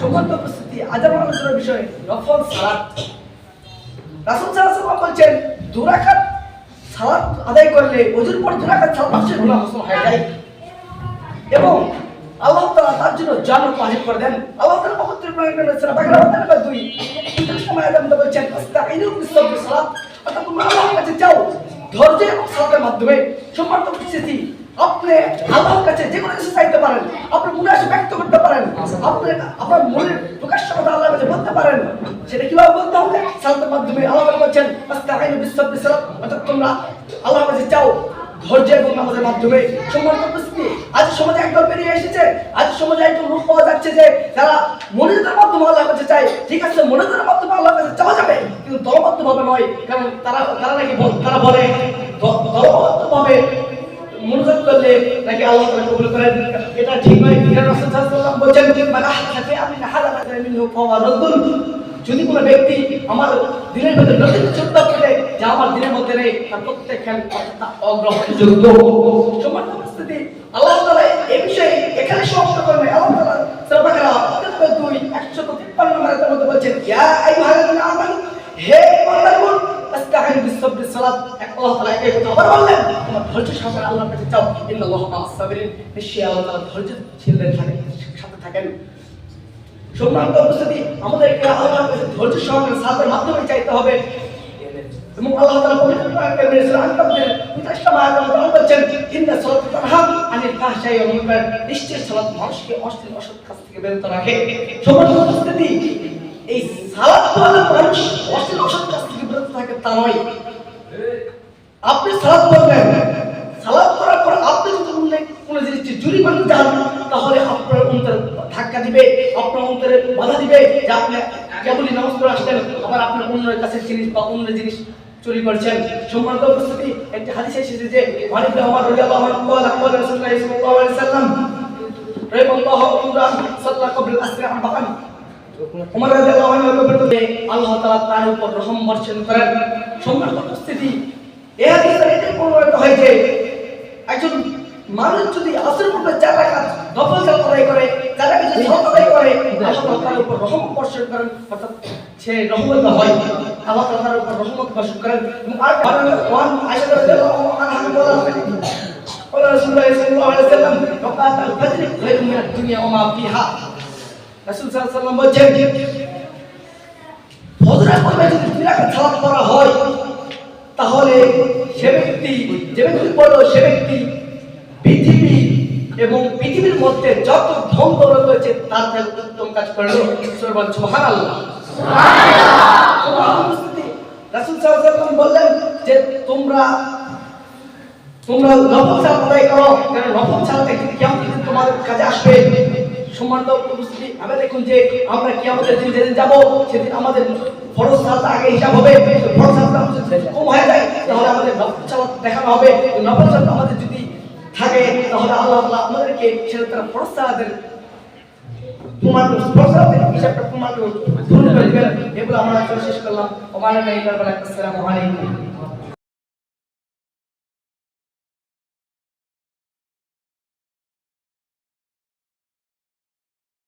সম্মানিত উপস্থিতি আজ আমার আলোচনার বিষয় নফল সালাত। রাসূল সাল্লাল্লাহু বলছেন দুরাকাত সালাত আদায় করলে ওজুর পর দুরাকাত সালাত মানুষের গুনাহ মোচন হয়ে যায় এবং আল্লাহ তাআলা তার জন্য জান্নাত ওয়াজিব করে দেন। আল্লাহ তাআলা পবিত্র কোরআনে সূরা বাকারা নাম্বার 2 এই সময় আদম বলছেন আস্তাইনু বিসসাবরি সালাত। অর্থাৎ তোমরা আল্লাহর কাছে যাও ধৈর্য এবং সালাতের মাধ্যমে সম্মানিত উপস্থিতি আপনি আল্লাহর কাছে যে কোনো কিছু চাইতে পারেন আপনি মনে আসে ব্যক্ত করতে পারেন আপনি আপনার মনের প্রকাশ্য কথা আল্লাহর কাছে বলতে পারেন। সেটা কীভাবে বলতে হবে? সালাতের আল্লাহ বলছেন কাছে যাও ধৈর্য মাধ্যমে। আজ সমাজে একদল বেরিয়ে এসেছে। আজ সমাজে একদল লোক পাওয়া যাচ্ছে যে যারা মনিজের মাধ্যমে আল্লাহর কাছে চায়। ঠিক আছে মনিজের মাধ্যমে আল্লাহর কাছে চাওয়া যাবে, কিন্তু দলবদ্ধ নয়। কারণ তারা তারা নাকি তারা বলে করলে নাকি আল্লাহ তাআলা কবুল করেন এটা ঠিক নয়, এটা রাসূল সাল্লাল্লাহু বলেন যে মান আহদাথা আমি হাদাথা মিনহু ফাওয়া রাদ্দুন। যদি কোনো ব্যক্তি আমার দিনের মধ্যে নতুন চিন্তা করে, যে আমার দিনের মধ্যে নেই, তার প্রত্যেক খেল অগ্রহণযোগ্য সম্মানিত উপস্থিতি আল্লাহ তাআলা এই বিষয়ে এখানে সমাপ্ত করবে। আল্লাহ তাআলা সূরা বাকারা 2 153 নম্বর আয়াতের মধ্যে বলছেন, ইয়া আইয়ুহাল্লাযীনা আমানু, হে ইমানদারগণ আস্তাইনু বিসসাবরি সালাত আল্লাহ তাআলা এই বললেন, তোমরা ধৈর্য সহকারে আল্লাহর কাছে চাও, ইন্নাল্লাহা মা'আস সাবিরিন। নিশ্চয়ই আল্লাহ তাআলা ধৈর্যশীলদের সাথে থাকেন। সম্মানিত উপস্থিতি, আমাদেরকে আল্লাহর কাছে ধৈর্য সহকারে সালাতের মাধ্যমে চাইতে হবে। এবং আল্লাহ তাআলা পবিত্র কোরআনে আনকাবুতের 25 নম্বর আয়াতে আল্লাহ বলছেন ইন্না সালাতা তানহা আনিল ফাহশাই ওয়াল মুনকার। নিশ্চয় সালাত মানুষকে অশ্লীল, অসৎ কাজ থেকে বিরত রাখে। সম্মানিত উপস্থিতি, এই সালাত পড়লে মানুষ অশ্লীল, অসৎ কাজ থেকে বিরত থাকে তা নয় আপনি সালাত পড়বেন। সালাত করার পর আপনি যদি কোনো জিনিসটি চুরি করতে যান, তাহলে আপনার অন্তরে ধাক্কা দিবে, আপনার অন্তরে বাধা দিবে যে আপনি কেবলই নামাজ পড়ে আসলেন, আবার আপনার অন্যের কাছে জিনিস বা অন্য জিনিস চুরি করছেন। সম্মানিত উপস্থিতি, একটি হাদিসে এসেছে যে ওয়ালিদ আমার রাদিয়াল্লাহু আনহু রাসূলুল্লাহ সাল্লাল্লাহু আলাইহি সাল্লাম রাহিমাল্লাহু ইমরান সাল্লাল্লাহু কবল আসরি আরবাআন উমর রাদিয়াল্লাহু আনহু বলতে আল্লাহ তাআলা তার উপর রহম বর্ষণ করেন সম্মানিত উপস্থিতি এ হাদিসে এটা প্রমাণিত হয় যে একজন মানুষ যদি আসর পূর্বে চার রাকাত নফল সালাত আদায় করে চার রাকাত যদি সালাত আদায় করে আল্লাহ তাআলা তার উপর রহম বর্ষণ করেন অর্থাৎ সে রহমত হয় আল্লাহ তাআলা তার উপর রহমত বর্ষণ করেন এবং আর ওয়ান আয়েশা রাদিয়াল্লাহু আনহা বলেন قال رسول الله صلى الله عليه وسلم ركعت الفجر خير من الدنيا وما فيها রাসূল সাল্লাল্লাহু আলাইহি ওয়াসাল্লাম বলেন যদি দুই রাকাত করা হয়, তাহলে সে ব্যক্তি, যে ব্যক্তি পড়ল সে ব্যক্তি পৃথিবী এবং পৃথিবীর মধ্যে যত ধন রয়েছে, তার থেকে উত্তম কাজ করল সর্বান সুবহানাল্লাহ। রাসূল বললেন যে, তোমরা তোমরা নফল সালাত আদায় করো কারণ নফল সালাত কিয়ামত তোমাদের কাজে আসবে? সম্মানিত উপস্থিতি আমরা দেখুন যে আমরা কিয়ামতের দিন যেদিন যাব, সেদিন আমাদের ফরজ সালাত আগে হিসাব হবে। ফরজ সালাত কম হয়ে যায়, তাহলে আমাদের নফল সালাত দেখানো হবে। নফল সালাত আমাদের যদি থাকে, তাহলে আল্লাহ তাআলা আমাদেরকে সেটা তারা ফরজ সালাতের প্রমাণ, ফরজ সালাতের হিসাবটা প্রমাণ পূরণ করে দিবেন। এগুলো আমরা শেষ করলাম। ওমানা আসসালামু আলাইকুম।